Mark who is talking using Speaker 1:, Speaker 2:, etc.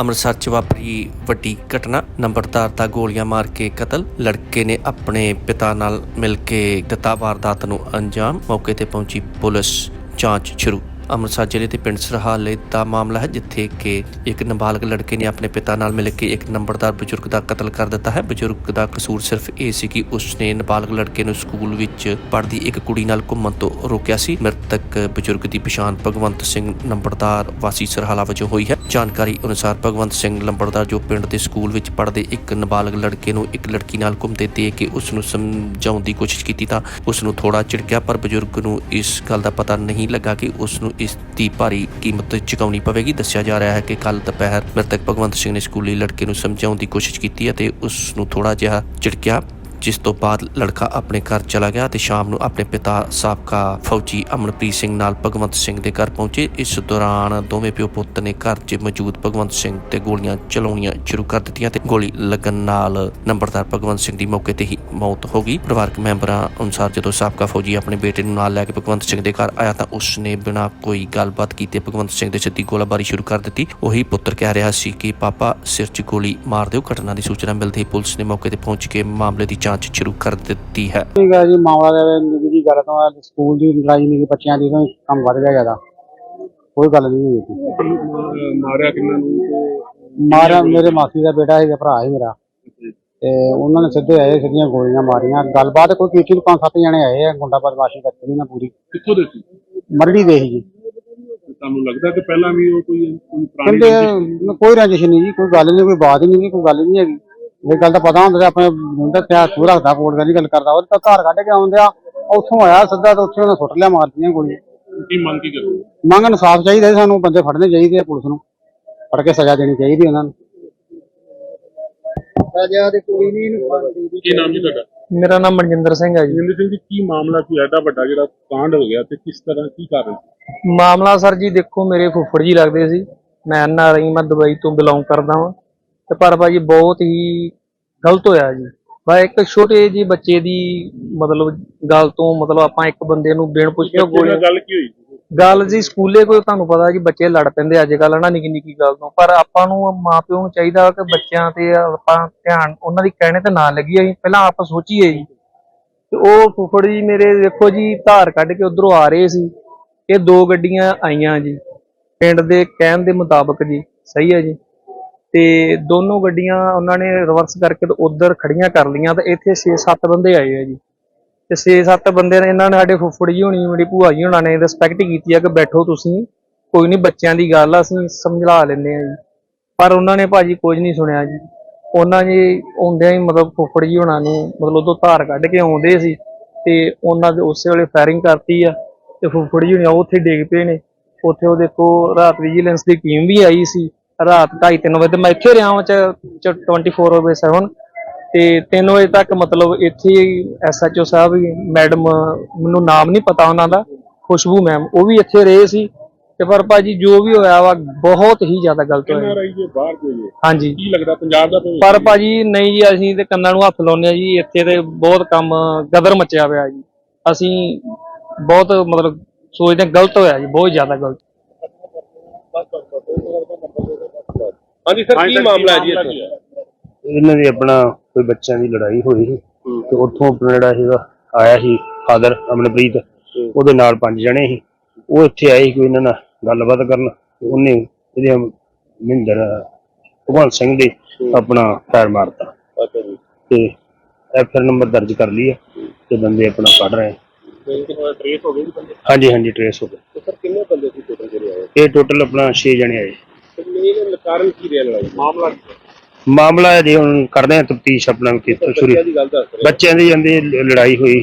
Speaker 1: ਅੰਮ੍ਰਿਤਸਰ 'ਚ ਵਾਪਰੀ ਵੱਡੀ ਘਟਨਾ। ਨੰਬਰਦਾਰ ਦਾ ਗੋਲੀਆਂ ਮਾਰ ਕੇ ਕਤਲ। ਲੜਕੇ ਨੇ ਆਪਣੇ ਪਿਤਾ ਨਾਲ ਮਿਲ ਕੇ ਦਿੱਤਾ ਵਾਰਦਾਤ ਨੂੰ ਅੰਜਾਮ। ਮੌਕੇ ਤੇ ਪਹੁੰਚੀ ਪੁਲਿਸ ਜਾਂਚ ਸ਼ੁਰੂ। ਅੰਮ੍ਰਿਤਸਰ ਜ਼ਿਲ੍ਹੇ ਦੇ ਪਿੰਡ ਸਰਹਾਲੇ ਦਾ ਮਾਮਲਾ ਹੈ, ਜਿੱਥੇ ਕਿ ਇੱਕ ਨਾਬਾਲਗ ਲੜਕੇ ਨੇ ਆਪਣੇ ਪਿਤਾ ਨਾਲ ਮਿਲ ਕੇ ਇੱਕ ਨੰਬਰਦਾਰ ਬਜ਼ੁਰਗ ਦਾ ਕਤਲ ਕਰ ਦਿੱਤਾ ਹੈ। ਬਜ਼ੁਰਗ ਦਾ ਕਸੂਰ ਸਿਰਫ ਇਹ ਸੀ ਕਿ ਉਸਨੇ ਨਾਬਾਲਗ ਲੜਕੇ ਨੂੰ ਸਕੂਲ ਵਿੱਚ ਪੜ੍ਹਦੀ ਇੱਕ ਕੁੜੀ ਨਾਲ ਘੁੰਮਣ ਤੋਂ ਰੋਕਿਆ ਸੀ। ਮ੍ਰਿਤਕ ਬਜ਼ੁਰਗ ਦੀ ਪਛਾਣ ਭਗਵੰਤ ਸਿੰਘ ਨੰਬਰਦਾਰ ਵਾਸੀ ਸਰਹਾਲਾ ਵਜੋਂ ਹੋਈ ਹੈ। ਜਾਣਕਾਰੀ ਅਨੁਸਾਰ ਭਗਵੰਤ ਸਿੰਘ ਨੰਬਰਦਾਰ ਜੋ ਪਿੰਡ ਦੇ ਸਕੂਲ ਵਿੱਚ ਪੜ੍ਹਦੇ ਇੱਕ ਨਾਬਾਲਗ ਲੜਕੇ ਨੂੰ ਇੱਕ ਲੜਕੀ ਨਾਲ ਘੁੰਮਦੇ ਦੇਖ ਕੇ ਉਸ ਨੂੰ ਸਮਝਾਉਣ ਦੀ ਕੋਸ਼ਿਸ਼ ਕੀਤੀ ਤਾਂ ਉਸ ਨੂੰ ਥੋੜਾ ਝਿੜਕਿਆ, ਪਰ ਬਜ਼ੁਰਗ ਨੂੰ ਇਸ ਗੱਲ ਦਾ ਪਤਾ ਨਹੀਂ ਲੱਗਾ ਕਿ ਉਸ ਨੂੰ ਇਸ ਦੀ ਭਾਰੀ ਕੀਮਤ ਚੁਕਾਉਣੀ ਪਵੇਗੀ। ਦੱਸਿਆ ਜਾ ਰਿਹਾ ਹੈ ਕਿ ਕੱਲ ਦੁਪਹਿਰ ਮ੍ਰਿਤਕ ਭਗਵੰਤ ਸਿੰਘ ਨੇ ਸਕੂਲੀ ਲੜਕੇ ਨੂੰ ਸਮਝਾਉਣ ਦੀ ਕੋਸ਼ਿਸ਼ ਕੀਤੀ ਅਤੇ ਉਸ ਨੂੰ ਥੋੜਾ ਜਿਹਾ ਝਿੜਕਿਆ। ਜਿਸ ਤੋਂ ਬਾਅਦ ਲੜਕਾ ਆਪਣੇ ਘਰ ਚਲਾ ਗਿਆ ਤੇ ਸ਼ਾਮ ਨੂੰ ਆਪਣੇ ਪਿਤਾ ਸਾਬਕਾ ਫੌਜੀ ਅਮਨਪ੍ਰੀਤ ਸਿੰਘ ਨਾਲ ਭਗਵੰਤ ਸਿੰਘ ਦੇ ਘਰ ਪਹੁੰਚੇ। ਇਸ ਦੌਰਾਨ ਦੋਵੇਂ ਪਿਓ ਪੁੱਤ ਨੇ ਘਰ 'ਚ ਮੌਜੂਦ ਭਗਵੰਤ ਸਿੰਘ ਤੇ ਗੋਲੀਆਂ ਚਲਾਉਣੀਆਂ ਸ਼ੁਰੂ ਕਰ ਦਿੱਤੀਆਂ ਤੇ ਗੋਲੀ ਲੱਗਣ ਨਾਲ ਨੰਬਰਦਾਰ ਭਗਵੰਤ ਸਿੰਘ ਦੀ ਮੌਕੇ ਤੇ ਹੀ ਮੌਤ ਹੋ ਗਈ। ਪਰਿਵਾਰਕ ਮੈਂਬਰਾਂ ਅਨੁਸਾਰ ਜਦੋਂ ਸਾਬਕਾ ਫੌਜੀ ਆਪਣੇ ਬੇਟੇ ਨੂੰ ਨਾਲ ਲੈ ਕੇ ਭਗਵੰਤ ਸਿੰਘ ਦੇ ਘਰ ਆਇਆ ਤਾਂ ਉਸ ਨੇ ਬਿਨਾਂ ਕੋਈ ਗੱਲਬਾਤ ਕੀਤੇ ਭਗਵੰਤ ਸਿੰਘ ਦੇ ਸਿੱਧੀ ਗੋਲਾਬਾਰੀ ਸ਼ੁਰੂ ਕਰ ਦਿੱਤੀ। ਉਹੀ ਪੁੱਤਰ ਕਹਿ ਰਿਹਾ ਸੀ ਕਿ, ਪਾਪਾ, ਸਿਰ 'ਚ ਗੋਲੀ ਮਾਰ ਦਿਓ। ਘਟਨਾ ਦੀ ਸੂਚਨਾ ਮਿਲਦੇ ਹੀ ਪੁਲਿਸ ਨੇ ਮੌਕੇ ਤੇ ਪਹੁੰਚ ਕੇ ਮਾਮਲੇ ਦੀ ਜਾਂਚ ਸ਼ੁਰੂ ਕਰ ਦਿੱਤੀ ਹੈ।
Speaker 2: ਠੀਕ ਹੈ ਜੀ ਮਾਮਲਾ ਦੇ ਨਿੱਜੀ ਦੀ ਗੱਲ ਤੋਂ ਸਕੂਲ ਦੀ ਲੜਾਈ ਨਹੀਂ ਬੱਚਿਆਂ ਦੀ ਕੰਮ ਵੱਧ ਗਿਆ ਜ਼ਿਆਦਾ। ਕੋਈ ਗੱਲ ਨਹੀਂ ਹੋਈ।
Speaker 3: ਮਾਰਿਆ ਕਿੰਨਾਂ ਨੂੰ? ਤੇ
Speaker 2: ਮਾਰਿਆ ਮੇਰੇ ਮਾਸੀ ਦਾ ਬੇਟਾ ਹੈਗਾ ਭਰਾ ਹੈ ਮੇਰਾ। ਤੇ ਉਹਨਾਂ ਨੇ ਸਿੱਧੇ ਆਏ ਸਿੱਧੀਆਂ ਗੋਲੀਆਂ ਮਾਰੀਆਂ। ਗੱਲਬਾਤ ਕੋਈ ਕੀਤੀ ਨਹੀਂ ਪੰਜ ਸੱਤ ਜਣੇ ਆਏ ਆ ਗੁੰਡਾ ਬਦਮਾਸ਼ੀ ਕਰਤੀ ਨਾ ਪੂਰੀ।
Speaker 3: ਕਿੱਥੋਂ ਦੇ ਸੀ?
Speaker 2: ਮਰੜੀ ਦੇ ਜੀ।
Speaker 3: ਤੇ ਤੁਹਾਨੂੰ ਲੱਗਦਾ ਕਿ ਪਹਿਲਾਂ ਵੀ ਉਹ ਕੋਈ ਕੋਈ ਪੁਰਾਣੀ
Speaker 2: ਕੋਈ ਰੰਜਿਸ਼ ਨਹੀਂ ਜੀ ਕੋਈ ਗੱਲ ਨਹੀਂ ਕੋਈ ਬਾਤ ਹੀ ਨਹੀਂ ਕੋਈ ਗੱਲ ਨਹੀਂ ਹੈਗੀ। ਇਹ ਗੱਲ ਤਾਂ ਪਤਾ ਹੁੰਦਾ ਤੇ ਆਪਣੇ ਮੁੰਡਾ ਕਿਆ ਸੂ ਰੱਖਦਾ ਕੋਲ ਦਾ ਨਹੀਂ ਗੱਲ ਕਰਦਾ ਉਹ ਤਾਂ ਧਾਰ ਕੱਢ ਕੇ ਆਉਂਦੇ ਆ ਉੱਥੋਂ ਆਇਆ ਸਿੱਧਾ ਤੇ ਉੱਥੇ ਉਹਨੇ ਸੁੱਟ ਲਿਆ ਮਾਰਤੀਆਂ ਗੋਲੀਆਂ
Speaker 3: ਕੀ ਮੰਗ ਕੀ ਕਰਦੇ
Speaker 2: ਮੰਗ ਇਨਸਾਫ ਚਾਹੀਦਾ ਜੀ ਸਾਨੂੰ ਬੰਦੇ ਫੜਨੇ ਚਾਹੀਦੇ ਆ ਪੁਲਿਸ ਨੂੰ ਫੜ ਕੇ ਸਜ਼ਾ ਦੇਣੀ ਚਾਹੀਦੀ ਉਹਨਾਂ ਨੂੰ। ਸਜ਼ਾ ਦੇ ਕੋਈ ਨਹੀਂ
Speaker 3: ਕੀ ਨਾਮ ਜੀ ਤੁਹਾਡਾ?
Speaker 4: ਮੇਰਾ ਨਾਮ ਮਨਜਿੰਦਰ ਸਿੰਘ ਹੈ ਜੀ।
Speaker 3: ਜਿੰਦਰ ਸਿੰਘ ਜੀ ਕੀ ਮਾਮਲਾ ਕੀ ਐਡਾ ਵੱਡਾ ਜਿਹੜਾ ਕਾਂਡ ਹੋ ਗਿਆ ਤੇ ਕਿਸ ਤਰ੍ਹਾਂ ਕੀ ਕਾਰਨ
Speaker 4: ਮਾਮਲਾ ਸਰ ਜੀ ਦੇਖੋ ਮੇਰੇ ਫੁੱਫੜ ਜੀ ਲੱਗਦੇ ਸੀ। ਮੈਂ ਐਨ ਆਰ ਆਈ ਮੈਂ ਦੁਬਈ ਤੋਂ ਬਿਲੋਂਗ ਕਰਦਾ ਹਾਂ ਤੇ ਪਰ ਭਾਜੀ ਬਹੁਤ ਹੀ ਗਲਤ ਹੋਇਆ ਜੀ। ਬਾ ਇੱਕ ਛੋਟੇ ਜੀ ਬੱਚੇ ਦੀ ਮਤਲਬ ਗੱਲ ਤੋਂ ਮਤਲਬ ਆਪਾਂ ਇੱਕ ਬੰਦੇ ਨੂੰ ਬਿਨ ਪੁੱਛੇ ਗੋਲੀ
Speaker 3: ਗੱਲ ਕੀ ਹੋਈ?
Speaker 4: ਗੱਲ ਜੀ ਸਕੂਲੇ ਕੋਈ ਤੁਹਾਨੂੰ ਪਤਾ ਜੀ ਬੱਚੇ ਲੜ ਪੈਂਦੇ ਅੱਜ ਕੱਲ੍ਹ ਨਾ ਨਿੱਕੀ ਨਿੱਕੀ ਗੱਲ ਤੋਂ। ਪਰ ਆਪਾਂ ਨੂੰ ਮਾਪਿਓ ਨੂੰ ਚਾਹੀਦਾ ਕਿ ਬੱਚਿਆਂ ਤੇ ਆਪਾਂ ਧਿਆਨ ਉਹਨਾਂ ਦੀ ਕਹਿਣੇ ਤੇ ਨਾ ਲੱਗੀਏ ਅਸੀਂ ਪਹਿਲਾਂ ਆਪ ਸੋਚੀਏ ਜੀ। ਤੇ ਉਹ ਫੁੱਫੜ ਜੀ ਮੇਰੇ ਦੇਖੋ ਜੀ ਧਾਰ ਕੱਢ ਕੇ ਉਧਰੋਂ ਆ ਰਹੇ ਸੀ। ਇਹ ਦੋ ਗੱਡੀਆਂ ਆਈਆਂ ਜੀ। ਪਿੰਡ ਦੇ ਕਹਿਣ ਦੇ ਮੁਤਾਬਕ ਜੀ। ਸਹੀ ਹੈ ਜੀ। ਤੇ ਦੋਨੋਂ ਗੱਡੀਆਂ ਉਹਨਾਂ ਨੇ ਰਿਵਰਸ ਕਰਕੇ ਤੇ ਉਧਰ ਖੜੀਆਂ ਕਰ ਲਈਆਂ ਤੇ ਇੱਥੇ 6-7 ਬੰਦੇ ਆਏ ਆ ਜੀ। ਤੇ 6-7 ਬੰਦੇ ਨੇ ਇਹਨਾਂ ਨੇ ਸਾਡੇ ਫੁੱਫੜ ਜੀ ਹੋਣੀ, ਮੇਰੀ ਭੂਆ ਜੀ ਹੋਣਾ ਨੇ ਰਿਸਪੈਕਟ ਕੀਤੀ ਆ ਕਿ ਬੈਠੋ ਤੁਸੀਂ, ਕੋਈ ਨਹੀਂ ਬੱਚਿਆਂ ਦੀ ਗੱਲ ਆ, ਅਸੀਂ ਸਮਝਾ ਲੈਂਦੇ ਆ ਜੀ। ਪਰ ਉਹਨਾਂ ਨੇ ਭਾਜੀ ਕੁਝ ਨਹੀਂ ਸੁਣਿਆ ਜੀ। ਉਹਨਾਂ ਜੀ ਆਉਂਦਿਆਂ ਹੀ ਮਤਲਬ ਫੁੱਫੜ ਜੀ ਹੋਣਾ ਨੇ ਮਤਲਬ ਉਦੋਂ ਧਾਰ ਕੱਢ ਕੇ ਆਉਂਦੇ ਸੀ ਤੇ ਉਹਨਾਂ ਦੇ ਉਸੇ ਵੇਲੇ ਫਾਇਰਿੰਗ ਕਰਤੀ ਆ ਤੇ ਫੁੱਫੜ ਜੀ ਹੋਣੀ ਉਹ ਉੱਥੇ ਡਿੱਗ ਪਏ ਨੇ। ਉੱਥੇ ਉਹ ਦੇਖੋ ਰਾਤ ਵਿਜੀਲੈਂਸ ਦੀ ਟੀਮ ਵੀ ਆਈ ਸੀ। ਰਾਤ 2:30 ਵਜੇ ਤੇ ਮੈਂ ਇੱਥੇ ਰਿਹਾ ਹਾਂ ਚ ਚ 24 ਬਾਈ 7 ਤੇ 3 ਵਜੇ ਤੱਕ ਮਤਲਬ ਇੱਥੇ ਐਸਐਚਓ ਸਾਹਿਬ ਮੈਡਮ ਮੈਨੂੰ ਨਾਮ ਨਹੀਂ ਪਤਾ ਉਹਨਾਂ ਦਾ ਖੁਸ਼ਬੂ ਮੈਮ ਉਹ ਵੀ ਇੱਥੇ ਰਹੇ ਸੀ। ਤੇ ਪਰ ਭਾਜੀ ਜੋ ਵੀ ਹੋਇਆ ਵਾ ਬਹੁਤ ਹੀ ਜ਼ਿਆਦਾ ਗਲਤ ਹੋਇਆ। ਹਾਂਜੀ।
Speaker 3: ਕੀ ਲੱਗਦਾ ਪੰਜਾਬ ਦਾ
Speaker 4: ਪਰ ਭਾਜੀ ਨਹੀਂ ਜੀ ਅਸੀਂ ਤੇ ਕੰਨਾਂ ਨੂੰ ਹੱਥ ਲਾਉਂਦੇ ਆ ਜੀ ਇੱਥੇ ਤੇ ਬਹੁਤ ਕੰਮ ਗਦਰ ਮਚਿਆ ਪਿਆ ਜੀ। ਅਸੀਂ ਬਹੁਤ ਮਤਲਬ ਸੋਚਦੇ ਗਲਤ ਹੋਇਆ ਜੀ ਬਹੁਤ ਜ਼ਿਆਦਾ ਗਲਤ।
Speaker 3: ਹਾਂਜੀ ਸਰ ਕੀ ਮਾਮਲਾ ਹੈ ਜੀ ਇੱਥੇ?
Speaker 5: ਇਹਨਾਂ ਦੀ ਆਪਣਾ ਕੋਈ ਬੱਚਿਆਂ ਦੀ ਲੜਾਈ ਹੋਈ ਸੀ ਤੇ ਉੱਥੋਂ ਆਪਣਾ ਜਿਹੜਾ ਸੀਗਾ ਆਇਆ ਸੀ ਫਾਦਰ ਅਮਨਪ੍ਰੀਤ ਉਹਦੇ ਨਾਲ ਪੰਜ ਜਣੇ ਸੀ। ਉਹ ਇੱਥੇ ਆਏ ਸੀ ਕੋਈ ਇਹਨਾਂ ਨਾਲ ਗੱਲਬਾਤ ਕਰਨ। ਉਹਨੇ ਇਹਦੇ ਮਹਿੰਦਰ ਭਗਵੰਤ ਸਿੰਘ ਦੇ ਆਪਣਾ ਫਾਇਰ ਮਾਰਤਾ।
Speaker 3: ਅੱਛਾ ਜੀ।
Speaker 5: ਤੇ ਐਫਆਰ ਨੰਬਰ ਦਰਜ ਕਰ ਲਈ ਹੈ ਤੇ ਬੰਦੇ ਆਪਣਾ ਕੱਢ ਰਹੇ
Speaker 3: ਟ੍ਰੇਸ ਹੋ ਗਏ
Speaker 5: ਹਾਂਜੀ ਹਾਂਜੀ ਟ੍ਰੇਸ ਹੋ ਗਏ।
Speaker 3: ਤੇ ਸਰ ਕਿੰਨੇ ਬੰਦੇ ਸੀ ਟੋਟਲ ਜਿਹੜੇ ਆਏ?
Speaker 5: ਇਹ ਟੋਟਲ ਆਪਣਾ 6 ਜਣੇ ਆਏ।
Speaker 3: ਕਾਰਨ ਕੀ ਰਿਹਾ ਲੜਾਈ? ਮਾਮਲਾ ਕੀ ਹੈ?
Speaker 5: ਮਾਮਲਾ ਹੈ ਜੀ ਹੁਣ ਕਰਦੇ ਆ ਤਫਤੀਸ਼ ਆਪਣਾ ਕਿੱਥੋਂ ਸ਼ੁਰੂ।
Speaker 3: ਬੱਚਿਆਂ ਦੀ ਗੱਲ ਦੱਸ ਰਹੇ
Speaker 5: ਬੱਚਿਆਂ ਦੀ ਜਾਂਦੀ ਲੜਾਈ ਹੋਈ